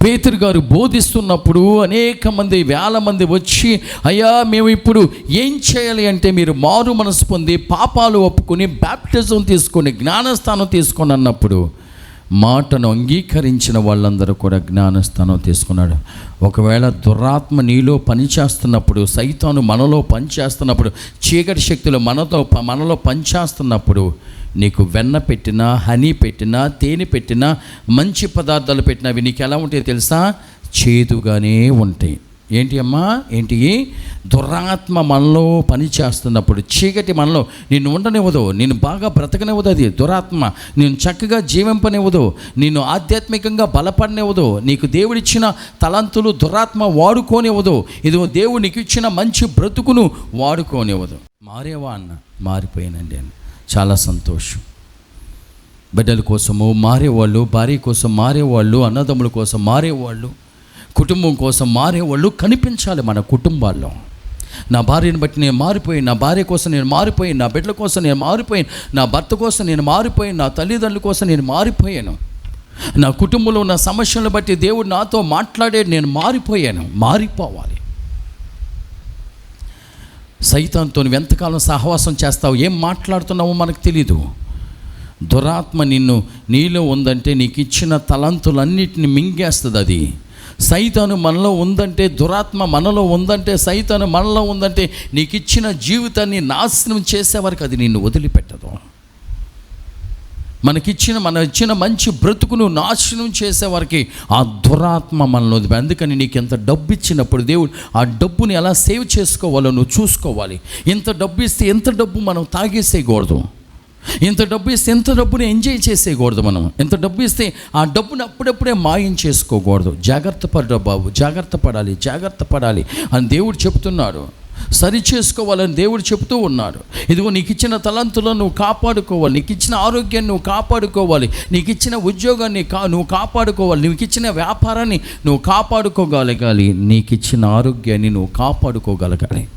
పేతురు గారు బోధిస్తున్నప్పుడు అనేక మంది వేల మంది వచ్చి అయ్యా మేము ఇప్పుడు ఏం చేయాలి అంటే మీరు మారు మనసు పొంది పాపాలు ఒప్పుకొని బ్యాప్టిజం తీసుకొని జ్ఞానస్థానం తీసుకొని అన్నప్పుడు మాటను అంగీకరించిన వాళ్ళందరూ కూడా జ్ఞానస్థానం తీసుకున్నాడు. ఒకవేళ దురాత్మ నీలో పనిచేస్తున్నప్పుడు సైతాను మనలో పనిచేస్తున్నప్పుడు చీకటి శక్తులు మనతో మనలో పనిచేస్తున్నప్పుడు నీకు వెన్న పెట్టినా హనీ పెట్టినా తేనె పెట్టినా మంచి పదార్థాలు పెట్టినా అవి నీకు ఎలా ఉంటాయో తెలుసా? చేదుగానే ఉంటాయి. ఏంటి అమ్మా? ఏంటి? దురాత్మ మనలో పని చేస్తున్నప్పుడు చీకటి మనలో నిన్ను ఉండనివ్వదు నేను బాగా బ్రతకనివ్వదు అది దురాత్మ. నేను చక్కగా జీవింపనివ్వదు నేను ఆధ్యాత్మికంగా బలపడనివ్వదు నీకు దేవుడిచ్చిన తలంతులు దురాత్మ వాడుకోనివ్వదు ఇది దేవుడు నీకు ఇచ్చిన మంచి బ్రతుకును వాడుకోనివ్వదు. మారేవా అన్న? మారిపోయానండి అని చాలా సంతోషం. బిడ్డల కోసము మారేవాళ్ళు భార్య కోసం మారేవాళ్ళు అన్నదమ్ముల కోసం మారేవాళ్ళు కుటుంబం కోసం మారేవాళ్ళు కనిపించాలి మన కుటుంబాల్లో. నా భార్యను బట్టి నేను మారిపోయి నా భార్య కోసం నేను మారిపోయి నా బిడ్డల కోసం నేను మారిపోయాను నా భర్త కోసం నేను మారిపోయాను నా తల్లిదండ్రుల కోసం నేను మారిపోయాను. నా కుటుంబంలో ఉన్న సమస్యలను బట్టి దేవుడు నాతో మాట్లాడే నేను మారిపోయాను మారిపోవాలి. సైతాంతో నువ్వు ఎంతకాలం సహవాసం చేస్తావు ఏం మాట్లాడుతున్నావో మనకు తెలీదు. దురాత్మ నిన్ను నీలో ఉందంటే నీకు ఇచ్చిన తలంతులన్నిటిని మింగేస్తుంది అది. సైతాను మనలో ఉందంటే దురాత్మ మనలో ఉందంటే సైతాను మనలో ఉందంటే నీకు ఇచ్చిన జీవితాన్ని నాశనం చేసే వరకు అది నిన్ను వదిలిపెట్టదు. మనకిచ్చిన మన ఇచ్చిన మంచి బ్రతుకును నాశనం చేసే ఆ దురాత్మ మనలో అందుకని నీకు ఎంత డబ్బు ఇచ్చినప్పుడు దేవుడు ఆ డబ్బుని ఎలా సేవ్ చేసుకోవాలో నువ్వు చూసుకోవాలి. ఇంత డబ్బు ఇస్తే ఎంత డబ్బు మనం తాగేసేయకూడదు. ఇంత డబ్బు ఇస్తే ఎంత డబ్బుని ఎంజాయ్ చేసేయకూడదు మనం ఎంత డబ్బు ఇస్తే ఆ డబ్బును అప్పుడప్పుడే మాయం చేసుకోకూడదు. జాగ్రత్త పడ బాబు జాగ్రత్త పడాలి జాగ్రత్త పడాలి అని దేవుడు చెప్తున్నాడు. సరి చేసుకోవాలని దేవుడు చెప్తూ ఉన్నాడు ఇదిగో నీకు ఇచ్చిన తలంతులను నువ్వు కాపాడుకోవాలి. నీకు ఇచ్చిన ఆరోగ్యాన్ని నువ్వు కాపాడుకోవాలి. నీకు ఇచ్చిన ఉద్యోగాన్ని కా నువ్వు కాపాడుకోవాలి. నీకు ఇచ్చిన వ్యాపారాన్ని నువ్వు కాపాడుకోగలగాలి. నీకు ఇచ్చిన ఆరోగ్యాన్ని నువ్వు కాపాడుకోగలగాలి.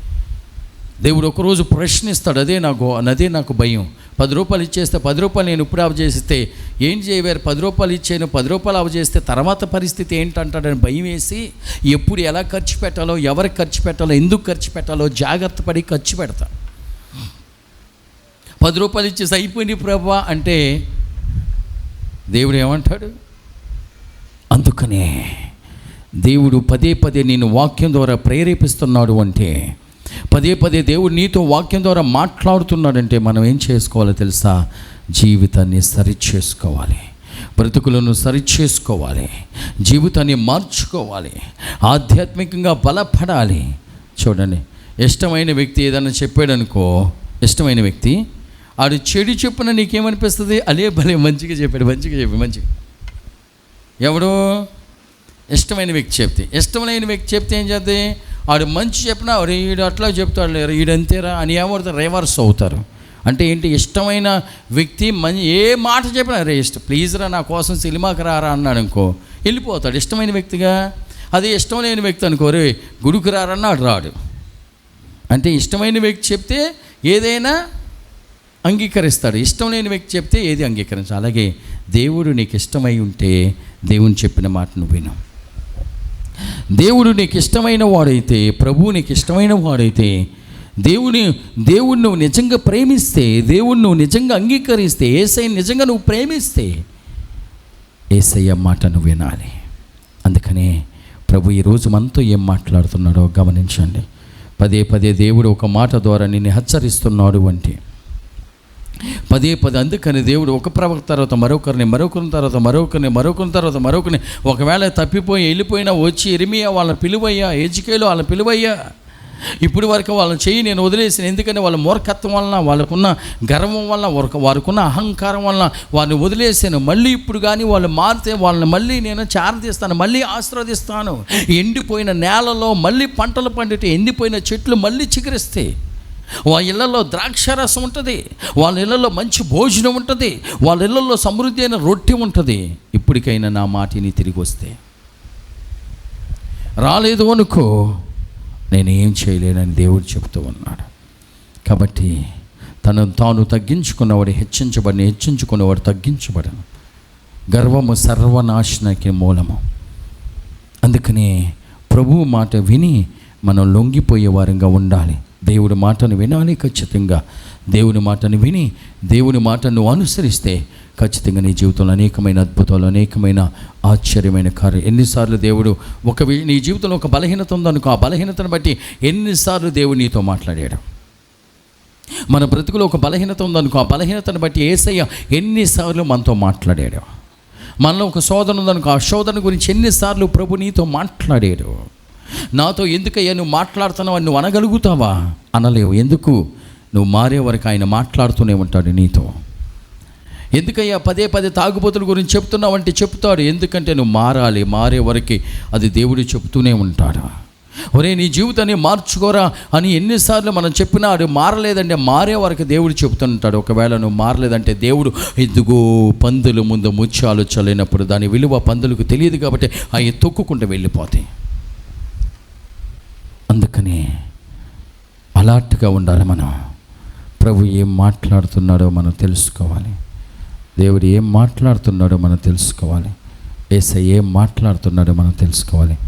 దేవుడు ఒకరోజు ప్రశ్నిస్తాడు అదే నాకు అదే నాకు భయం. పది రూపాయలు ఇచ్చేస్తే పది రూపాయలు నేను ఇప్పుడు అవ చేస్తే ఏం చేయవారు పది రూపాయలు ఇచ్చాను పది రూపాయలు అవ చేస్తే తర్వాత పరిస్థితి ఏంటంటాడని భయం వేసి ఎప్పుడు ఎలా ఖర్చు పెట్టాలో ఎవరికి ఖర్చు పెట్టాలో ఎందుకు ఖర్చు పెట్టాలో జాగ్రత్త పడి ఖర్చు పెడతా. పది రూపాయలు ఇచ్చేసి అయిపోయింది ప్రభా అంటే దేవుడు ఏమంటాడు? అందుకనే దేవుడు పదే పదే నేను వాక్యం ద్వారా ప్రేరేపిస్తున్నాడు అంటే పదే పదే దేవుడు నీతో వాక్యం ద్వారా మాట్లాడుతున్నాడంటే మనం ఏం చేసుకోవాలో తెలుసా? జీవితాన్ని సరి చేసుకోవాలి బ్రతుకులను సరి చేసుకోవాలి జీవితాన్ని మార్చుకోవాలి. ఆధ్యాత్మికంగా బలపడాలి. చూడండి ఇష్టమైన వ్యక్తి ఏదైనా చెప్పాడనుకో ఇష్టమైన వ్యక్తి ఆడు చెడు చెప్పిన నీకేమనిపిస్తుంది? అలే భలే మంచిగా చెప్పాడు మంచిగా చెప్పి మంచిగా. ఎవడో ఇష్టమైన వ్యక్తి చెప్తే. ఇష్టమైన వ్యక్తి చెప్తే ఏం చేద్ది? వాడు మంచి చెప్పినా వీడు అట్లా చెప్తాడు లేరు ఈడు అని ఏమవుతారు రివర్స్ అవుతారు. అంటే ఏంటి? ఇష్టమైన వ్యక్తి మం ఏ మాట చెప్పినా రే ఇష్టం ప్లీజ్ రా నా కోసం సినిమాకి రారా అన్నాడు అనుకో వెళ్ళిపోతాడు ఇష్టమైన వ్యక్తిగా. అదే ఇష్టం లేని వ్యక్తి అనుకో రే గుడికి రారన్నాడు రాడు. అంటే ఇష్టమైన వ్యక్తి చెప్తే ఏదైనా అంగీకరిస్తాడు. ఇష్టం లేని వ్యక్తి చెప్తే ఏది అంగీకరించాలి అలాగే దేవుడు నీకు ఇష్టమై ఉంటే దేవుని చెప్పిన మాట నువ్వు విను. దేవుడు నీకు ఇష్టమైన వాడైతే ప్రభువు నీకు ఇష్టమైన వాడైతే దేవుని దేవుడు నువ్వు నిజంగా ప్రేమిస్తే దేవుడు నువ్వు నిజంగా అంగీకరిస్తే ఏసై నిజంగా నువ్వు ప్రేమిస్తే ఏసయ్య మాట నువ్వు వినాలి. అందుకనే ప్రభు ఈరోజు మనతో ఏం మాట్లాడుతున్నాడో గమనించండి. పదే పదే దేవుడు ఒక మాట ద్వారా నిన్ను హెచ్చరిస్తున్నాడు అంటే పదే పదే అందుకని దేవుడు ఒక ప్రవక్త తర్వాత మరొకరిని మరొకరిని తర్వాత మరొకరిని మరొకరిని తర్వాత మరొకరిని. ఒకవేళ తప్పిపోయి వెళ్ళిపోయినా వచ్చి ఎరిమియా వాళ్ళని పిలువయ్యా ఎజుకేలో వాళ్ళని పిలువయ్యా. ఇప్పుడు వరకు వాళ్ళని చెయ్యి నేను వదిలేసిన ఎందుకంటే వాళ్ళ మూర్ఖత్వం వలన వాళ్ళకున్న గర్వం వలన వారికున్న అహంకారం వలన వారిని వదిలేసాను మళ్ళీ ఇప్పుడు కానీ వాళ్ళు మారితే వాళ్ళని మళ్ళీ నేను చారదీస్తాను మళ్ళీ ఆశీర్వదిస్తాను. ఎండిపోయిన నేలలో మళ్ళీ పంటలు పండితే ఎండిపోయిన చెట్లు మళ్ళీ చిగురిస్తాయి. వాళ్ళ ఇళ్ళలో ద్రాక్షారసం ఉంటుంది వాళ్ళ ఇళ్ళలో మంచి భోజనం ఉంటుంది వాళ్ళ ఇళ్ళలో సమృద్ధి అయిన రొట్టె ఉంటుంది. ఇప్పటికైనా నా మాటిని తిరిగి వస్తే. రాలేదు అనుకో నేను ఏం చేయలేనని దేవుడు చెబుతూ ఉన్నాడు. కాబట్టి తను తాను తగ్గించుకున్నవాడు హెచ్చించబడిన హెచ్చించుకున్నవాడు తగ్గించబడను. గర్వము సర్వనాశనకి మూలము. అందుకనే ప్రభువు మాట విని మనం లొంగిపోయే వారంగా ఉండాలి. దేవుడి మాటను వినాలి ఖచ్చితంగా. దేవుని మాటను విని దేవుని మాటను అనుసరిస్తే ఖచ్చితంగా నీ జీవితంలో అనేకమైన అద్భుతాలు అనేకమైన ఆశ్చర్యమైన కార్యం. ఎన్నిసార్లు దేవుడు ఒక వి- నీ జీవితంలో ఒక బలహీనత ఉందనుకో ఆ బలహీనతను బట్టి ఎన్నిసార్లు దేవుడు నీతో మాట్లాడాడు. మన బ్రతుకులో ఒక బలహీనత ఉందనుకో ఆ బలహీనతను బట్టి ఏసయ్య ఎన్నిసార్లు మనతో మాట్లాడాడు. మనలో ఒక శోధన ఉందనుకో ఆ శోధన గురించి ఎన్నిసార్లు ప్రభు నీతో మాట్లాడాడు. నాతో ఎందుకయ్యా నువ్వు మాట్లాడుతున్నావు? అని నువ్వు అనగలుగుతావా? అనలేవు. ఎందుకు? నువ్వు మారే వరకు ఆయన మాట్లాడుతూనే ఉంటాడు నీతో. ఎందుకయ్యా పదే పదే తాగుబోతుల గురించి చెప్తున్నావు అంటే చెప్తాడు. ఎందుకంటే నువ్వు మారాలి. మారే వరకు అది దేవుడు చెప్తూనే ఉంటాడు. ఒరే నీ జీవితాన్ని మార్చుకోరా అని ఎన్నిసార్లు మనం చెప్పినా అది మారలేదంటే మారే వరకు దేవుడు చెబుతుంటాడు ఒకవేళ నువ్వు మారలేదంటే దేవుడు ఇదిగో పందుల ముందు ముత్యాలు చల్లినప్పుడు దాని విలువ పందులకు తెలియదు కాబట్టి అవి తొక్కుకుంటూ వెళ్ళిపోతాయి అందుకని అలర్ట్గా ఉండాలి మనం. ప్రభు ఏం మాట్లాడుతున్నాడో మనం తెలుసుకోవాలి. దేవుడు ఏం మాట్లాడుతున్నాడో మనం తెలుసుకోవాలి. ఏసై ఏం మాట్లాడుతున్నాడో మనం తెలుసుకోవాలి.